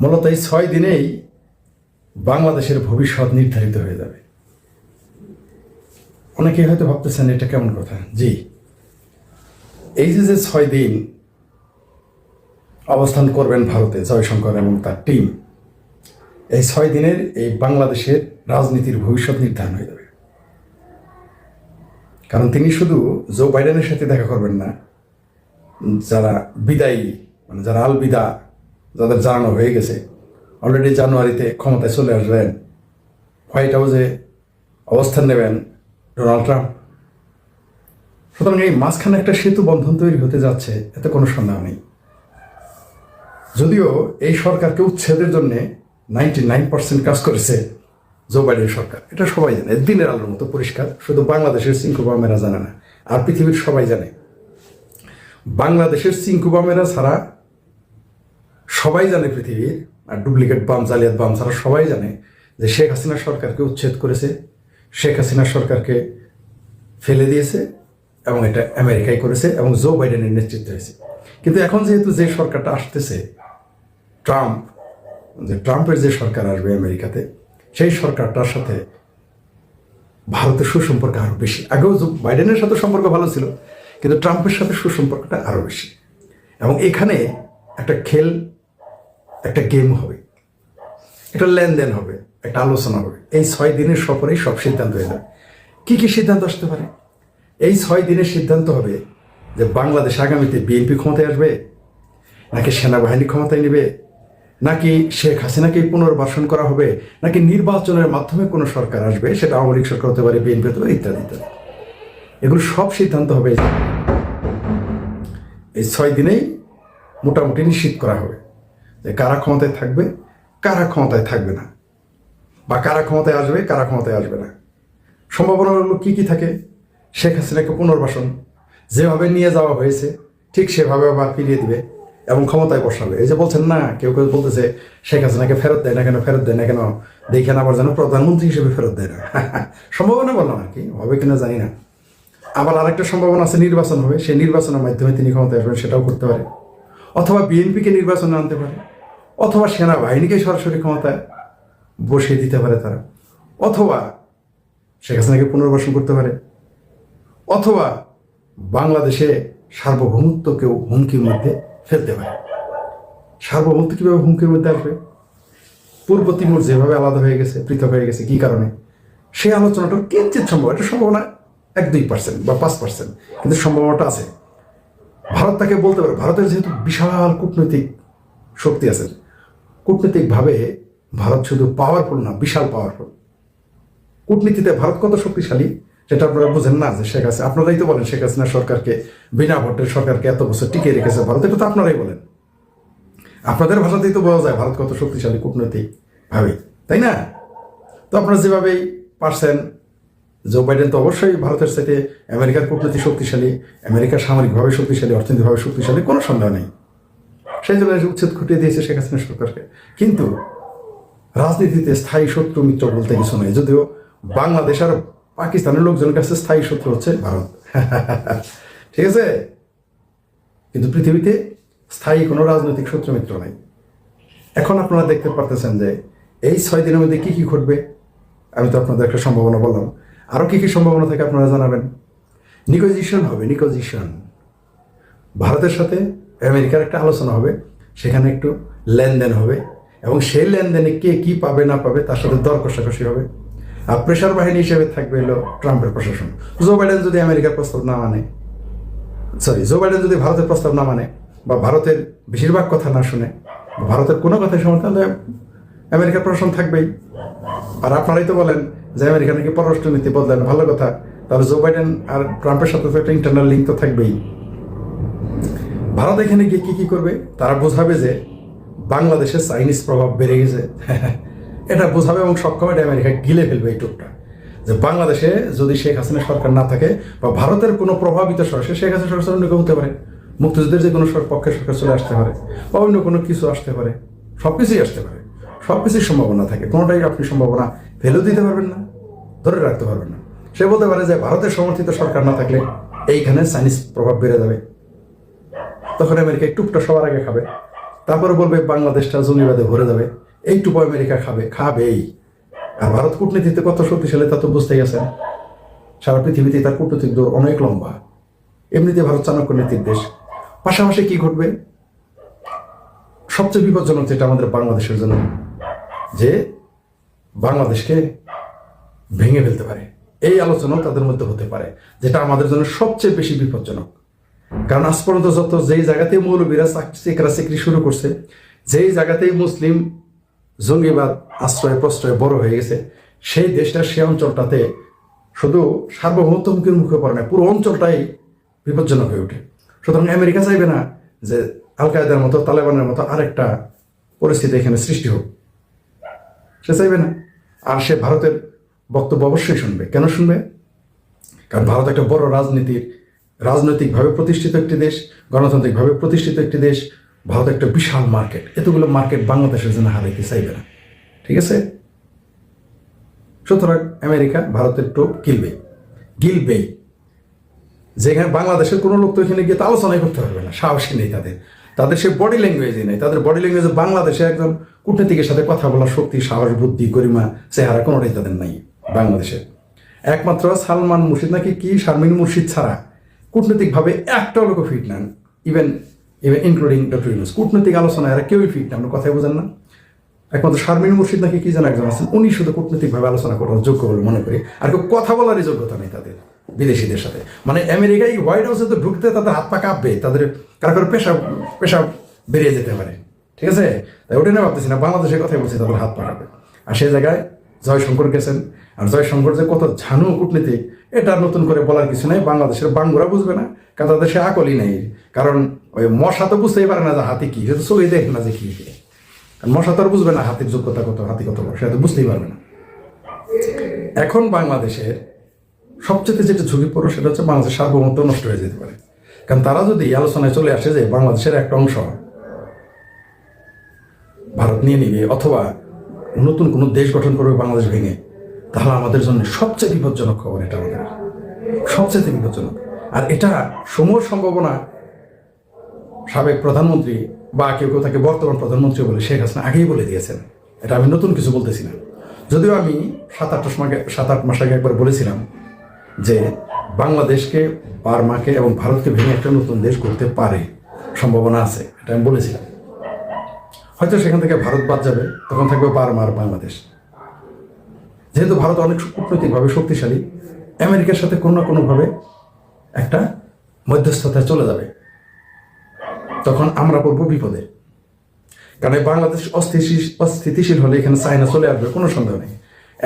মূলত এই ছয় দিনেই বাংলাদেশের ভবিষ্যৎ নির্ধারিত হয়ে যাবে। অনেকে হয়তো ভাবতেছেন এটা কেমন কথা? জি। এই যে যে ছয় দিন অবস্থান করবেন ভারতে, জয়শঙ্কর এবং তার টিম, এই ছয় দিনের এই বাংলাদেশের রাজনীতির ভবিষ্যৎ নির্ধারণ হয়ে যাবে। কারণ তিনি শুধু জো বাইডেনের সাথে দেখা করবেন না, যারা বিদায়ী মানে যারা আল বিদা যাদের জানানো হয়ে গেছে। অলরেডি জানুয়ারিতে ক্ষমতায় চলে আসবেন। হোয়াইট হাউসে অবস্থান নেবেন ডোনাল্ড ট্রাম্প সুতরাং এই মাঝখানে একটা সেতু বন্ধন তৈরি হতে যাচ্ছে, এতে কোনো সন্দেহ নেই। যদিও এই সরকারকে উচ্ছেদের জন্য নাইনটি নাইন পার্সেন্ট কাজ করেছে জো বাইডেন সরকার। এটা সবাই জানে। দিনের আলোর মতো পরিষ্কার। শুধু বাংলাদেশের সিংকুবামেরা জানে না, আর পৃথিবীর সবাই জানে। বাংলাদেশের সিংকুবামেরা ছাড়া সবাই জানে পৃথিবীর, আর ডুপ্লিকেট বাম, জালিয়াত বাম ছাড়া সবাই জানে যে শেখ হাসিনা সরকারকে উচ্ছেদ করেছে, শেখ হাসিনা সরকারকে ফেলে দিয়েছে এবং এটা আমেরিকায় করেছে এবং জো বাইডেনের নেতৃত্বে হয়েছে। কিন্তু এখন যেহেতু যে সরকারটা আসতেছে, ট্রাম্প, যে ট্রাম্পের যে সরকার আসবে আমেরিকাতে, সেই সরকারটার সাথে ভারতের সুসম্পর্ক আরও বেশি। আগেও জো বাইডেনের সাথে সম্পর্ক ভালো ছিল, কিন্তু ট্রাম্পের সাথে সুসম্পর্কটা আরও বেশি। এবং এখানে একটা খেল একটা গেম হবে, একটা লেনদেন হবে, একটা আলোচনা হবে। এই ছয় দিনের সফরেই সব সিদ্ধান্ত হয়ে যাবে কী কী সিদ্ধান্ত আসতে পারে? এই ছয় দিনের সিদ্ধান্ত হবে যে বাংলাদেশ আগামীতে বিএনপি ক্ষমতায় আসবে, নাকি সেনাবাহিনী ক্ষমতায় নেবে, নাকি শেখ হাসিনাকে পুনর্বাসন করা হবে, নাকি নির্বাচনের মাধ্যমে কোনো সরকার আসবে, সেটা আওয়ামী লীগ সরকার হতে পারে বিএনপি হতে পারে, ইত্যাদি ইত্যাদি। এগুলো সব সিদ্ধান্ত হবে। এই ছয় দিনেই মোটামুটি নিশ্চিত করা হবে। যে কারা ক্ষমতায় থাকবে, কারা ক্ষমতায় থাকবে না। বা কারা ক্ষমতায় আসবে, কারা ক্ষমতায় আসবে না। সম্ভাবনাগুলো কী কী থাকে? শেখ হাসিনাকে পুনর্বাসন যেভাবে নিয়ে যাওয়া হয়েছে, ঠিক সেভাবে আবার ফিরিয়ে দিবে এবং ক্ষমতায় বসাবে। এই যে বলছেন না, কেউ কেউ বলতেছে, শেখ হাসিনাকে ফেরত দেয় না কেন, ফেরত দেয় না কেন দেখেন আবার যেন প্রধানমন্ত্রী হিসেবে ফেরত দেয় না। সম্ভাবনা বললাম আর কি, হবে কিনা জানি না। আবার আরেকটা সম্ভাবনা আছে, নির্বাচন হবে। সেই নির্বাচনের মাধ্যমে তিনি ক্ষমতায় আসবেন, সেটাও করতে পারে। অথবা বিএনপিকে নির্বাচনে আনতে পারে। অথবা সেনাবাহিনীকে সরাসরি ক্ষমতায় বসিয়ে দিতে পারে তারা। অথবা শেখ হাসিনাকে পুনর্বাসন করতে পারে। অথবা বাংলাদেশে সার্বভৌমত্বকেও হুমকির মধ্যে ফেলতে পারে। সার্বভৌমত্ব কীভাবে হুমকির মধ্যে আসবে? পূর্ব তিমুর যেভাবে আলাদা হয়ে গেছে, পৃথক হয়ে গেছে, কী কারণে? সেই আলোচনাটা কিঞ্চিত সম্ভব এটা সম্ভাবনা এক দুই পার্সেন্ট বা পাঁচ পার্সেন্ট কিন্তু সম্ভাবনাটা আছে। ভারত তাকে বলতে পারে, ভারতের যেহেতু বিশাল কূটনৈতিক শক্তি আছে কূটনৈতিকভাবে ভারত শুধু পাওয়ারফুল না, বিশাল পাওয়ারফুল কূটনীতিতে ভারত কত শক্তিশালী, সেটা আপনারা বুঝেন না যে শেখ হাসিনা আপনারাই তো বলেন শেখ হাসিনা সরকারকে, বিনা ভোটের সরকারকে এত বছর টিকিয়ে রেখেছে ভারত, এটা তো আপনারাই বলেন। আপনাদের ভাষাতেই তো বোঝা যায় ভারত কত শক্তিশালী কূটনৈতিক ভাবে তাই না? তো আপনারা যেভাবেই পারছেন জো বাইডেন তো অবশ্যই ভারতের সাথে আমেরিকার কূটনৈতিক শক্তিশালী আমেরিকা সামরিকভাবে শক্তিশালী, অর্থনৈতিকভাবে শক্তিশালী, কোনো সন্দেহ নেই। সেই জন্য উচ্ছেদ ঘটিয়ে দিয়েছে শেখ হাসিনা সরকারকে। কিন্তু রাজনীতিতে স্থায়ী শত্রু মিত্র বলতে কিছু নেই। যদিও বাংলাদেশ আর পাকিস্তানের লোকজনের কাছে স্থায়ী শত্রু হচ্ছে ভারত। ঠিক আছে? কিন্তু পৃথিবীতে স্থায়ী কোনো রাজনৈতিক শত্রু মিত্র নেই। এখন আপনারা দেখতে পারতেছেন যে এই ছয় দিনের মধ্যে কী কী ঘটবে, আমি তো আপনাদের একটা সম্ভাবনা বললাম। আরও কী কী সম্ভাবনা থাকে আপনারা জানাবেন। নিকোজিশন হবে, নিকোজিশন। ভারতের সাথে আমেরিকার একটা আলোচনা হবে, সেখানে একটু লেনদেন হবে এবং সেই লেনদেনে কে কি পাবে না পাবে তার সাথে দর কষাকষি হবে। আর প্রেশার বাহিনী হিসেবে থাকবে হলো ট্রাম্পের প্রশাসন। জো বাইডেন যদি আমেরিকার প্রস্তাব না মানে সরি জো বাইডেন যদি ভারতের প্রস্তাব না মানে বা ভারতের বেশিরভাগ কথা না শুনে ভারতের কোনো কথাই তাহলে আমেরিকার প্রশাসন থাকবেই। আর আপনারাই তো বলেন যে আমেরিকা নাকি পররাষ্ট্রনীতি বদলেন ভালো কথা, তাহলে জো বাইডেন আর ট্রাম্পের সাথে তো একটা ইন্টারনাল লিঙ্ক তো থাকবেই। ভারত এখানে গিয়ে কী কী করবে? তারা বোঝাবে যে বাংলাদেশের চাইনিজ প্রভাব বেড়ে গেছে। এটা বোঝাবে এবং সক্ষম এটা আমেরিকা গিলে ফেলবে এই টুকটা। যে বাংলাদেশে যদি শেখ হাসিনা সরকার না থাকে বা ভারতের কোনো প্রভাবিত সরকার শেখ হাসিনা সরকার অন্য কেউ হতে পারে। মুক্তিযুদ্ধের যে কোনো পক্ষের সরকার চলে আসতে পারে বা অন্য কোনো কিছু আসতে পারে। সব কিছুই আসতে পারে। সব কিছুর সম্ভাবনা থাকে। কোনোটাই আপনি সম্ভাবনা ফেলেও দিতে পারবেন না, ধরে রাখতে পারবেন না। সে বলতে পারে যে ভারতের সমর্থিত সরকার না থাকলে এইখানে চাইনিজ প্রভাব বেড়ে যাবে। তখন আমেরিকা টুকটা সবার আগে খাবে। তারপরে বলবে, বাংলাদেশটা জঙ্গিবাদে ভরে যাবে। এইটুকু আমেরিকা খাবে, খাবেই। আর ভারত কূটনীতিতে কত শক্তিশালী তা তো বুঝতেই গেছেন। সারা পৃথিবীতে তার কূটনৈতিক দৌড় অনেক লম্বা। এমনিতে ভারত চাণক্য নীতির দেশ। পাশাপাশি কি ঘটবে? সবচেয়ে বিপজ্জনক যেটা আমাদের বাংলাদেশের জন্য, যে বাংলাদেশকে ভেঙে ফেলতে পারে। এই আলোচনাও তাদের মধ্যে হতে পারে, যেটা আমাদের জন্য সবচেয়ে বেশি বিপজ্জনক। কারণ আজ পর্যন্ত যত যেই জায়গাতেই মৌলবীরা চেকরা চেকরি শুরু করছে, যেই জায়গাতেই মুসলিম জঙ্গিবাদ আশ্রয় প্রশ্রয় বড় হয়ে গেছে, সেই দেশটা, সে অঞ্চলটাতে শুধু সার্বভৌমত্ব হুমকির মুখে পড়ে না, পুরো অঞ্চলটাই বিপজ্জনক হয়ে ওঠে। সুতরাং আমেরিকা চাইবে না যে আল কায়দার মতো, তালেবানের মতো আরেকটা পরিস্থিতি এখানে সৃষ্টি হোক। সে চাইবে না। আর সে ভারতের বক্তব্য অবশ্যই শুনবে। কেন শুনবে? কারণ ভারত একটা বড় রাজনীতির রাজনৈতিকভাবে প্রতিষ্ঠিত একটি দেশ, গণতান্ত্রিকভাবে প্রতিষ্ঠিত একটি দেশ, ভারত একটা বিশাল মার্কেট। এতগুলো মার্কেট বাংলাদেশের জন্য হারাইতে চাইবে না। ঠিক আছে? সুতরাং আমেরিকা ভারতের টোপ গিলবে। গিলবেই। যেখানে বাংলাদেশের কোনো লোক তো এখানে গিয়ে তো আলোচনাই করতে পারবে না সাহসী নেই তাদের। তাদের সে বডি ল্যাঙ্গুয়েজই নেই। তাদের বডি ল্যাঙ্গুয়েজে বাংলাদেশে একজন কূটনীতিকের সাথে কথা বলার শক্তি, সাহস, বুদ্ধি, গরিমা, চেহারা কোনোটাই তাদের নাই বাংলাদেশে। একমাত্র সালমান মুর্শিদ নাকি কি? শারমিন মুর্শিদ ছাড়া। কূটনৈতিকভাবে একটাও লোক ফিট নেন even even including doctor Yunus কূটনৈতিক আলোচনা এরা কেউই ফিট না, আমরা কথাই বোঝেন না। একমাত্র শারমিন মুর্শিদ নাকি কি যেন একজন আছেন, উনি শুধু কূটনৈতিকভাবে আলোচনা করার যোগ্য বলে মনে করি। আর কেউ কথা বলারই যোগ্যতা নেই তাদের, বিদেশিদের সাথে। মানে আমেরিকায় হোয়াইট হাউসে তো ঢুকতে তাদের হাত পা কাঁপবে, তাদের কারও কারও পেশা পেশা বেরিয়ে যেতে পারে। ঠিক আছে? তাই ওটা নিয়ে ভাবতেছি না, বাংলাদেশের কথাই বলছি, তাদের হাত পা কাঁপবে। আর সেই জায়গায় জয়শঙ্কর গেছেন। আর জয়শঙ্কর যে কত ঝানু কূটনীতিক, এটা নতুন করে বলার কিছু নেই। বাংলাদেশের বাঙ্গুরা বুঝবে না কারণ তাদের সে আকলই নেই। কারণ ওই মশা তো বুঝতেই পারে না যে হাতি কি, সে তো চোখে দেখে না যে কি মশা তো আর বুঝবে না হাতির যোগ্যতা কত, হাতি কত সেটা তো বুঝতেই পারবে না। এখন বাংলাদেশের সবচেয়ে যেটা ঝুঁকিপূর্ণ সেটা হচ্ছে বাংলাদেশের সার্বভৌমত্ব নষ্ট হয়ে যেতে পারে। কারণ তারা যদি আলোচনায় চলে আসে যে বাংলাদেশের একটা অংশ, ভারত নিয়ে নিবে অথবা নতুন কোনো দেশ গঠন করবে বাংলাদেশ ভেঙে, তাহলে আমাদের জন্য সবচেয়ে বিপজ্জনক খবর এটা আমাদের। সবচেয়ে বিপজ্জনক। আর এটা সমূহ সম্ভাবনা সাবেক প্রধানমন্ত্রী বা কেউ কেউ তাকে বর্তমান প্রধানমন্ত্রী বলে শেখ হাসিনা আগেই বলে দিয়েছেন। এটা আমি নতুন কিছু বলতেছি না। যদিও আমি সাত আট মাস আগে সাত আট মাস আগে একবার বলেছিলাম যে বাংলাদেশকে, বার্মাকে এবং ভারতকে ভেঙে একটা নতুন দেশ করতে পারে, সম্ভাবনা আছে। এটা আমি বলেছিলাম। হয়তো সেখান থেকে ভারত বাদ যাবে, তখন থাকবে বার্মা বাংলাদেশ। যেহেতু ভারত অনেক কূটনৈতিকভাবে শক্তিশালী, আমেরিকার সাথে কোনো না কোনোভাবে একটা মধ্যস্থতায় চলে যাবে। তখন আমরা পড়ব বিপদে। কারণ বাংলাদেশ অস্থিতিশীল অস্থিতিশীল হলে এখানে চায়না চলে আসবে, কোনো সন্দেহ নেই।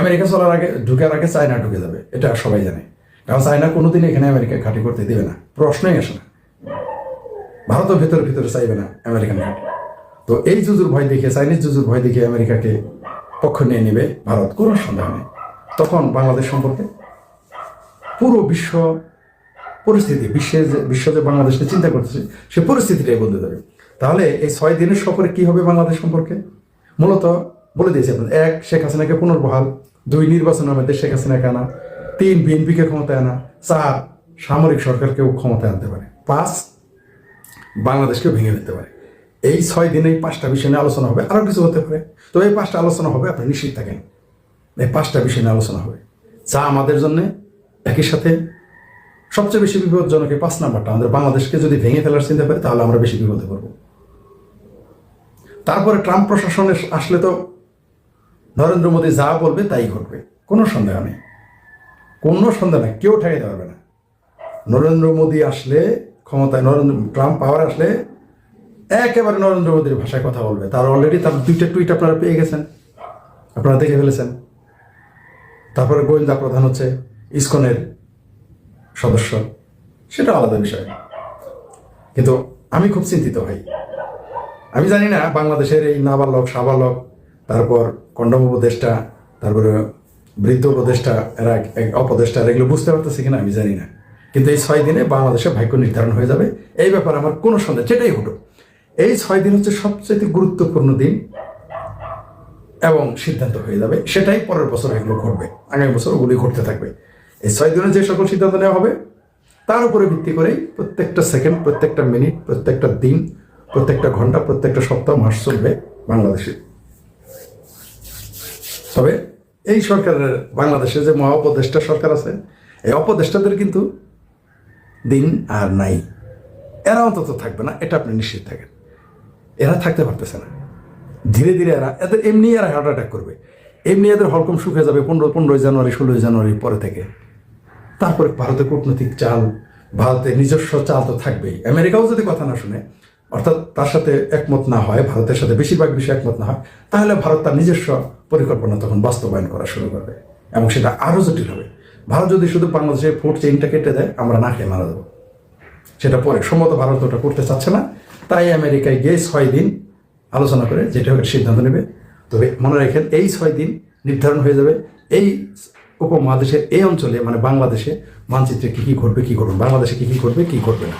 আমেরিকা চলার আগে ঢুকার আগে চায়না ঢুকে যাবে, এটা সবাই জানে। কারণ চায়না কোনোদিন এখানে আমেরিকা ঘাঁটি করতে দেবে না, প্রশ্নই আসে না। ভারতের ভিতরে ভিতরে চাইবে না আমেরিকান ঘাঁটি। তো এই জুজুর ভয় দেখে, চাইনিজ জুজুর ভয় দেখে আমেরিকাকে পক্ষ নিয়ে নেবে ভারত। কোনো সন্দেহ নেই। তখন বাংলাদেশ সম্পর্কে পুরো বিশ্ব পরিস্থিতি, বিশ্বে যে, বিশ্ব যে বাংলাদেশকে চিন্তা করতেছে, সে পরিস্থিতিটাই বদলে যাবে তাহলে এই ছয় দিনের সফরে কি হবে বাংলাদেশ সম্পর্কে? মূলত বলে দিয়েছে আপনাদের। এক, শেখ হাসিনাকে পুনর্বহাল। দুই নির্বাচনের মধ্যে শেখ হাসিনাকে আনা। তিন, বিএনপিকে ক্ষমতায় আনা। চার, সামরিক সরকারকেও ক্ষমতায় আনতে পারে। পাঁচ, বাংলাদেশকে ভেঙে দিতে পারে। এই ছয় দিনে এই পাঁচটা বিষয় নিয়ে আলোচনা হবে। আরও কিছু হতে পারে। তো এই পাঁচটা আলোচনা হবে, আপনি নিশ্চিত থাকেন। এই পাঁচটা বিষয় নিয়ে আলোচনা হবে। যা আমাদের জন্য একই সাথে সবচেয়ে বেশি বিপজ্জনক এই পাঁচ নাম্বারটা আমাদের বাংলাদেশকে যদি ভেঙে ফেলার চিন্তা করে, তাহলে আমরা বেশি বিপদে পড়ব। তারপরে ট্রাম্প প্রশাসনে আসলে তো নরেন্দ্র মোদী যা বলবে তাই ঘটবে। কোনো সন্দেহ নেই। কোনো সন্দেহ নেই। কেউ ঠেকাইতে পারবে না। নরেন্দ্র মোদী আসলে ক্ষমতায়, নরেন্দ্র, ট্রাম্প পাওয়ার আসলে একেবারে নরেন্দ্র মোদীর ভাষায় কথা বলবে। তার অলরেডি তার দুইটা টুইট আপনারা পেয়ে গেছেন। আপনারা দেখে ফেলেছেন। তারপরে গোয়েন্দা প্রধান হচ্ছে ইসকনের সদস্য। সেটা আলাদা বিষয়। কিন্তু আমি খুব চিন্তিত ভাই। আমি জানি না, বাংলাদেশের এই নাবালক, সাবালক, তারপর কন্ডম উপদেষ্টা, তারপরে বৃদ্ধ উপদেষ্টা, এরা অপদেষ্টা এগুলো বুঝতে পারতেছে কিনা আমি জানি না। কিন্তু এই ছয় দিনে বাংলাদেশে ভাগ্য নির্ধারণ হয়ে যাবে। এই ব্যাপারে আমার কোনো সন্দেহ, সেটাই হলো। এই ছয় দিন হচ্ছে সবচেয়ে গুরুত্বপূর্ণ দিন এবং সিদ্ধান্ত হয়ে যাবে। সেটাই পরের বছর এগুলো ঘটবে। আগামী বছর ওগুলি ঘটতে থাকবে। এই ছয় দিনে যে সকল সিদ্ধান্ত নেওয়া হবে, তার উপরে ভিত্তি করেই প্রত্যেকটা সেকেন্ড, প্রত্যেকটা মিনিট, প্রত্যেকটা দিন, প্রত্যেকটা ঘণ্টা, প্রত্যেকটা সপ্তাহ, মাস চলবে বাংলাদেশে। তবে এই সরকারের বাংলাদেশে যে মহা উপদেষ্টা সরকার আছে, এই অপদেষ্টাদের কিন্তু দিন আর নাই। এরা অন্তত থাকবে না, এটা আপনি নিশ্চিত থাকেন। এরা থাকতে পারতেছে না। ধীরে ধীরে এরা, এদের এমনি এরা হার্ট অ্যাটাক করবে। এমনি এদের হরকম শুকে যাবে পনেরো, পনেরোই জানুয়ারি, ষোলোই জানুয়ারি পরে থেকে। তারপরে ভারতে কূটনৈতিক চাল, ভারতে নিজস্ব চাল তো থাকবেই। আমেরিকাও যদি কথা না শুনে, অর্থাৎ তার সাথে একমত না হয়, ভারতের সাথে বেশিরভাগ বিষয়ে একমত না হয়, তাহলে ভারত তার নিজস্ব পরিকল্পনা তখন বাস্তবায়ন করা শুরু করবে। এবং সেটা আরও জটিল হবে। ভারত যদি শুধু বাংলাদেশের ফুড চেইনটা কেটে দেয়, আমরা না খেয়ে মারা দেবো সেটা পরে। সম্মত ভারত ওটা করতে চাচ্ছে না। তাই আমেরিকায় গিয়ে ছয় দিন আলোচনা করে যেটা হোক সিদ্ধান্ত নেবে। তবে মনে রাখেন, এই ছয় দিন নির্ধারণ হয়ে যাবে। এই উপমহাদেশের, এই অঞ্চলে মানে বাংলাদেশে মানচিত্রে কী কী ঘটবে কী ঘটবে বাংলাদেশে কী কী ঘটবে কী ঘটবে না?